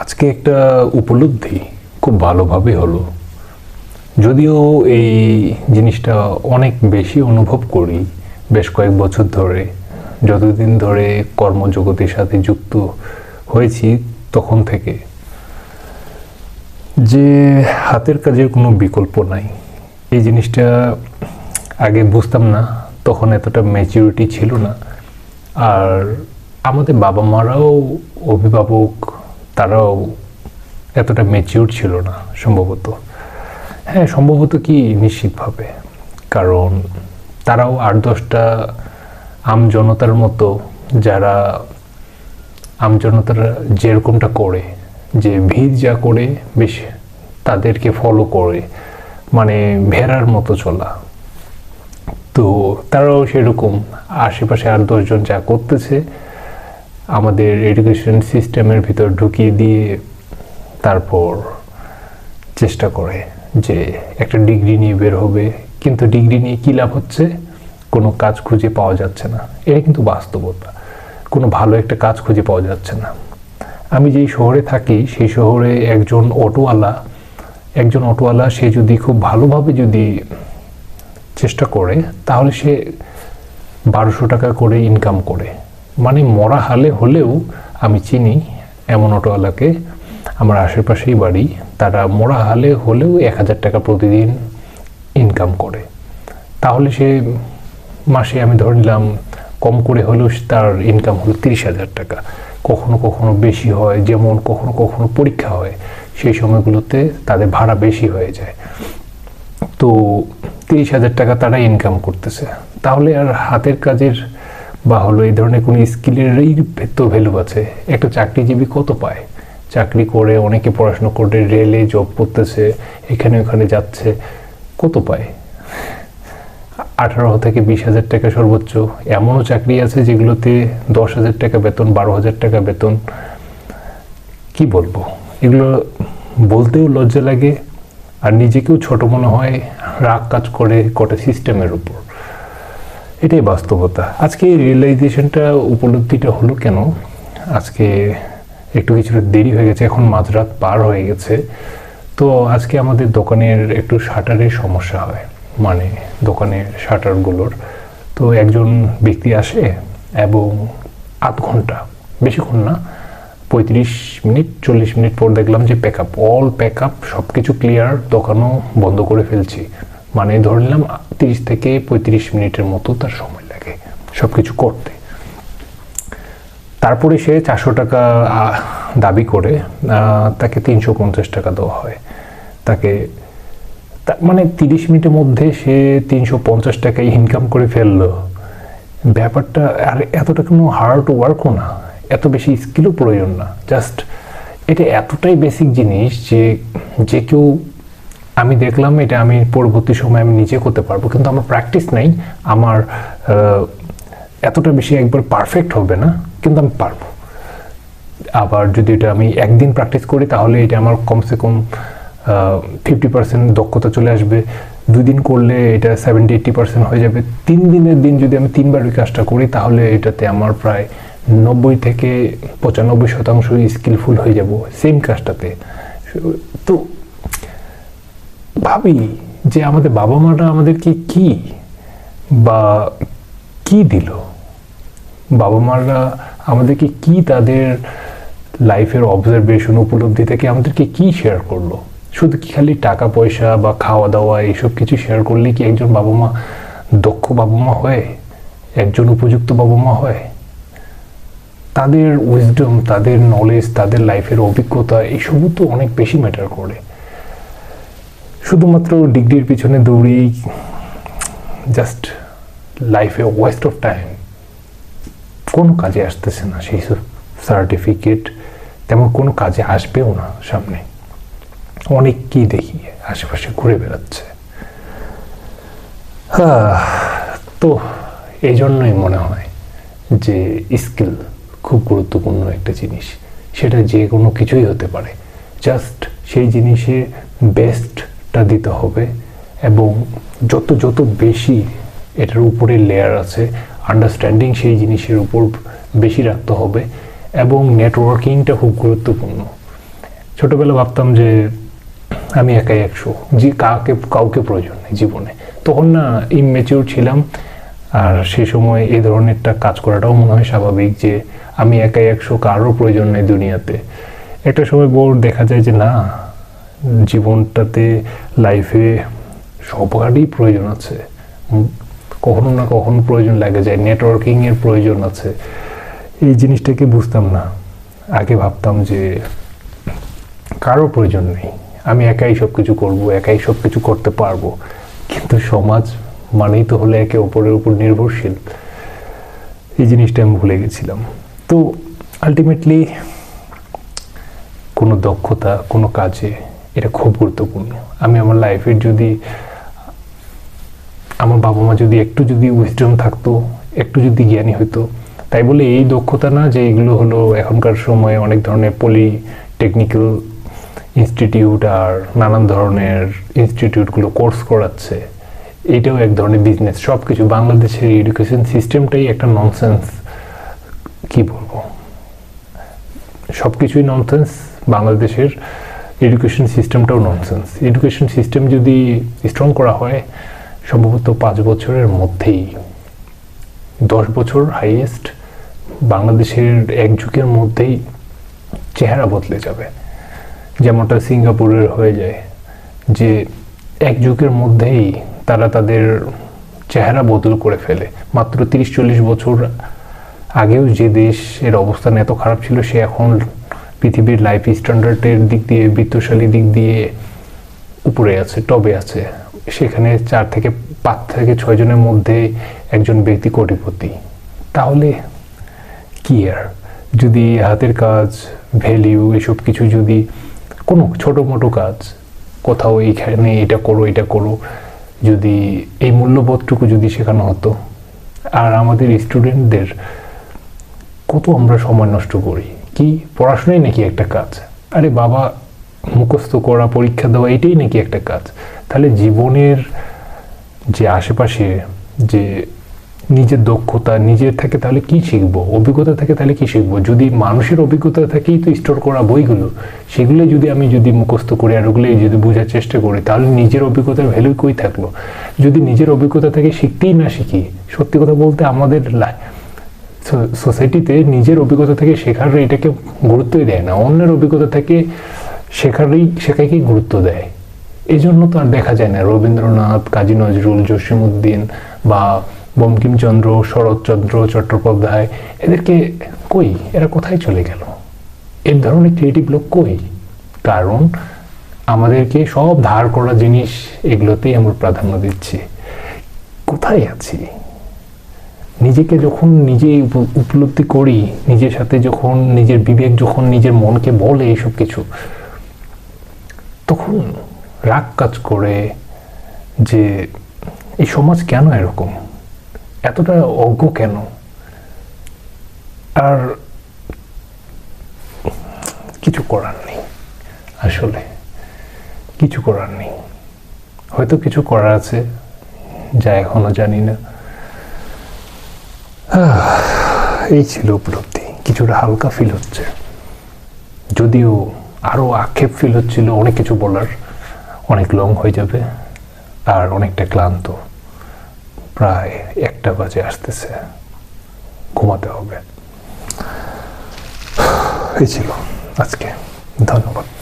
আজকে একটা উপলব্ধি খুব ভালোভাবে হলো। যদিও এই জিনিসটা অনেক বেশি অনুভব করি বেশ কয়েক বছর ধরে। যতদিন ধরে কর্মজগতের সাথে যুক্ত হয়েছি তখন থেকে। যে হাতের কাজের কোনো বিকল্প নাই। এই জিনিসটা আগে বুঝতাম না, তখন এতটা ম্যাচিউরিটি ছিল না। আর আমাদের বাবা মারাও অভিভাবক তারাও এতটা ম্যাচিউর ছিল না, সম্ভবত। হ্যাঁ সম্ভবত কি নিশ্চিতভাবে। কারণ তারাও আট দশটা আম জনতার মতো যারা আম জনতারা যেরকমটা করে, যে ভিড় যা করে, বেশ তাদেরকে ফলো করে মানে ভেড়ার মতো চলা। তো তারাও সেরকম। আশেপাশে আর দশজন যা করতেছে আমাদের এডুকেশন সিস্টেমের ভিতর ঢুকিয়ে দিয়ে তারপর চেষ্টা করে যে একটা ডিগ্রি নিয়ে বের হবে। কিন্তু ডিগ্রি নিয়ে কী লাভ হচ্ছে? কোনো কাজ খুঁজে পাওয়া যাচ্ছে না। এটা কিন্তু বাস্তবতা। কোনো ভালো একটা কাজ খুঁজে পাওয়া যাচ্ছে না। আমি যেই শহরে থাকি, সেই শহরে একজন অটোওয়ালা একজন অটোওয়ালা সে যদি খুব ভালোভাবে যদি চেষ্টা করে, তাহলে সে বারোশো টাকা করে ইনকাম করে। মানে মরা হালে হলেও আমি চিনি এমন অটোওয়ালাকে। আমার আশেপাশেই বাড়ি। তারা মরা হালে হলেও এক হাজার টাকা প্রতিদিন ইনকাম করে। তাহলে সে মাসে আমি ধরে নিলাম কম করে হলেও তার ইনকাম হলো তিরিশ হাজার টাকা। কখনো কখনো বেশি হয়, যেমন কখনো কখনো পরীক্ষা হয়। সেই সময়গুলোতে তাদের ভাড়া বেশি হয়ে যায়। তো তিরিশ হাজার টাকা তারা ইনকাম করতেছে। তাহলে আর হাতের কাজের বা হলো এই ধরনের কোনো স্কিলেরই তো ভ্যালু আছে? একটা চাকরিজীবী কত পায়? চাকরি করে অনেকে পড়াশোনা করে, রেলে জব করতেছে, এখানে ওখানে যাচ্ছে, কত পায়? আঠারো থেকে বিশ হাজার টাকা সর্বোচ্চ। এমনও চাকরি আছে যেগুলোতে দশ হাজার টাকা বেতন, বারো হাজার টাকা বেতন। কি বলব? এগুলো বলতেও লজ্জা লাগে আর নিজেকেও ছোট মনে হয় রাগ কাজ করে কটা সিস্টেমের উপর। এটাই বাস্তবতা। আজকে এই রিয়েলাইজেশনটা উপলব্ধিটা হলো কেন? আজকে একটু কিছুটা দেরি হয়ে গেছে, এখন মাঝরাত পার হয়ে গেছে। তো আজকে আমাদের দোকানের একটু শাটারের সমস্যা হয় মানে দোকানের শাটারগুলোর। তো একজন ব্যক্তি আসে এবং আধ ঘণ্টা, বেশিক্ষণ না, পঁয়ত্রিশ মিনিট, চল্লিশ মিনিট পর দেখলাম যে pack up all pack up সব কিছু ক্লিয়ার দোকানও বন্ধ করে ফেলছি। মানে ধরে নিলাম তিরিশ থেকে পঁয়ত্রিশ মিনিটের মতো তার সময় লাগে সব কিছু করতে। তারপরে সে চারশো টাকা দাবি করে তাকে তিনশো পঞ্চাশ টাকা দেওয়া হয়। তাকে মানে তিরিশ মিনিটের মধ্যে সে তিনশো পঞ্চাশ টাকা ইনকাম করে ফেলল। ব্যাপারটা, আর এতটা কোনো হার্ড ওয়ার্কও না। এত বেশি স্কিলও প্রয়োজন না। জাস্ট এটা এতটাই বেসিক জিনিস যে যে কেউ আমি দেখলাম এটা আমি পরবর্তী সময় আমি নিজে করতে পারব, কিন্তু আমার প্র্যাকটিস নেই, আমার এতটা বেশি একবার পারফেক্ট হবে না, কিন্তু আমি পারব। আবার যদি এটা আমি একদিন প্র্যাকটিস করি, তাহলে এটা আমার কমসে কম ফিফটি পার্সেন্ট দক্ষতা চলে আসবে। দুই দিন করলে এটা সেভেন্টি এইট্টি পার্সেন্ট হয়ে যাবে। তিন দিনের দিন যদি আমি তিনবার ওই কাজটা করি, তাহলে এটাতে আমার প্রায় নব্বই থেকে পঁচানব্বই শতাংশ স্কিলফুল হয়ে যাব। সেম কাজটাতে। তো ভাবি যে আমাদের বাবা মারা আমাদেরকে কি বা কি দিল? বাবা মারা আমাদেরকে কি তাদের লাইফের অবজারভেশন উপলব্ধি থেকে আমাদেরকে কি শেয়ার করল? শুধু কি খালি টাকা, পয়সা বা খাওয়া দাওয়া এইসব কিছু শেয়ার করলে কি একজন বাবা মা দক্ষ বাবা মা হয়? একজন উপযুক্ত বাবা মা হয়? তাদের উইজডম তাদের নলেজ তাদের লাইফের অভিজ্ঞতা, এইসবও তো অনেক বেশি ম্যাটার করে। শুধুমাত্র ডিগ্রির পিছনে দৌড়েই জাস্ট লাইফে ওয়েস্ট অফ টাইম কোনো কাজে আসতেছে না, সেই সব সার্টিফিকেট তেমন কোনো কাজে আসবেও না সামনে। অনেককেই দেখি আশেপাশে ঘুরে বেড়াচ্ছে। তো এই জন্যই মনে হয় যে স্কিল খুব গুরুত্বপূর্ণ একটা জিনিস। সেটা যে কোনো কিছুই হতে পারে। জাস্ট সেই জিনিসে বেস্টটা দিতে হবে এবং যত যত বেশি এটার উপরে লেয়ার আছে আন্ডারস্ট্যান্ডিং সেই জিনিসের উপর বেশি রাখতে হবে এবং নেটওয়ার্কিংটা খুব গুরুত্বপূর্ণ। ছোটবেলা ভাবতাম যে আমি একাই একশো, যে কাকে, কাউকে প্রয়োজন নেই জীবনে। তখন না ইমেচিউর ছিলাম আর সে সময় এই ধরনেরটা কাজ করাটাও মনে হয় স্বাভাবিক যে আমি একাই একশো কারোর প্রয়োজন নেই দুনিয়াতে। একটা সময় বড় দেখা যায় যে না জীবনটাতে লাইফে সবারই প্রয়োজন আছে। কখনো না কখনো প্রয়োজন লাগে যায়। নেটওয়ার্কিংয়ের প্রয়োজন আছে। এই জিনিসটাকে বুঝতাম না। আগে ভাবতাম যে কারও প্রয়োজন নেই। আমি একাই সব কিছু করব, একাই সব কিছু করতে পারব। কিন্তু সমাজ মানেই তো হলে একে অপরের উপর নির্ভরশীল। এই জিনিসটা আমি ভুলে গেছিলাম। তো আলটিমেটলি কোনো দক্ষতা, কোনো কাজে এটা খুব গুরুত্বপূর্ণ। আমি আমার লাইফের যদি, আমার বাবা মা যদি একটু যদি উইজডম থাকতো, একটু যদি জ্ঞানী হতো তাই বলে এই দক্ষতা না যে এগুলো হলো এখনকার সময়ে অনেক ধরনের পলি টেকনিক্যাল ইনস্টিটিউট আর নানান ধরনের ইনস্টিটিউটগুলো কোর্স করাচ্ছে, এটাও এক ধরনের বিজনেস সব কিছু বাংলাদেশের এডুকেশন সিস্টেমটাই একটা ননসেন্স কি বলব? সব কিছুই ননসেন্স বাংলাদেশের এডুকেশন সিস্টেমটাও ননসেন্স এডুকেশন সিস্টেম যদি স্ট্রং করা হয়, সম্ভবত পাঁচ বছরের মধ্যেই। দশ বছর হাইয়েস্ট বাংলাদেশের এক যুগের মধ্যেই চেহারা বদলে যাবে। যেমনটা সিঙ্গাপুরের হয়ে যায়, যে এক যুগের মধ্যেই তারা তাদের চেহারা বদল করে ফেলে। মাত্র তিরিশ চল্লিশ বছর আগেও যে দেশের অবস্থান এত খারাপ ছিল, সে এখন পৃথিবীর লাইফ স্ট্যান্ডার্ডের দিক দিয়ে, বিত্তশালী দিক দিয়ে উপরে আছে, টবে আছে। সেখানে চার থেকে পাঁচ থেকে ছয় জনের মধ্যে একজন ব্যক্তি কোটিপতি। তাহলে কি আর? যদি হাতের কাজ ভ্যালিউ এসব কিছু যদি কোনো ছোটো মোটো কাজ, কোথাও এইখানে এটা করো এটা করো, যদি এই মূল্যবোধটুকু যদি শেখানো হতো, আর আমাদের স্টুডেন্টদের কত আমরা সময় নষ্ট করি? কি পড়াশোনাই নাকি একটা কাজ? আরে বাবা, মুখস্থ করা, পরীক্ষা দেওয়া, এটাই নাকি একটা কাজ। তাহলে জীবনের যে আশেপাশে যে নিজের দক্ষতা, নিজের থেকে তাহলে কি শিখব? অভিজ্ঞতা থেকে তাহলে কি শিখব? যদি মানুষের অভিজ্ঞতা থেকেই তো স্টোর করা বইগুলো, সেগুলোই যদি আমি যদি মুখস্থ করি আর ওগুলোই যদি বোঝার চেষ্টা করি, তাহলে নিজের অভিজ্ঞতার ভ্যালু কই থাকল? যদি নিজের অভিজ্ঞতা থেকে শিখতেই না শিখি, সত্যি কথা বলতে আমাদের সোসাইটিতে নিজের অভিজ্ঞতা থেকে শেখার এটাকে গুরুত্বই দেয় না। অন্যের অভিজ্ঞতা থেকে শেখারই শেখাকেই গুরুত্ব দেয়। এই জন্য তো আর দেখা যায় না, রবীন্দ্রনাথ, কাজী নজরুল, জসিমউদ্দিন বা বঙ্কিমচন্দ্র, শরৎচন্দ্র, চট্টোপাধ্যায়, এদেরকে কই? এরা কোথায় চলে গেল? এর ধরনের ক্রিয়েটিভ লোক কই? কারণ আমাদেরকে সব ধার করা জিনিস এগুলোতেই আমরা প্রাধান্য দিচ্ছি। কোথায় আছি? নিজেকে যখন নিজে উপ- উপলব্ধি করি, নিজের সাথে যখন, নিজের বিবেক যখন, নিজের মনকে বলে এইসব কিছু, তখন রাগ কাজ করে যে, এই সমাজ কেন এরকম? এতটা অজ্ঞ কেন? আর কিছু করার নেই, আসলে। কিছু করার নেই। হয়তো কিছু করার আছে, যা এখনও জানি না। এই ছিল উপলব্ধি। কিছুটা হালকা ফিল হচ্ছে। যদিও আরও আক্ষেপ ফিল হচ্ছিল, অনেক কিছু বলার অনেক লং হয়ে যাবে আর অনেকটা ক্লান্ত। প্রায় একটা বাজে আসতেছে। ঘুমাতে হবে। এই ছিল আজকে। ধন্যবাদ।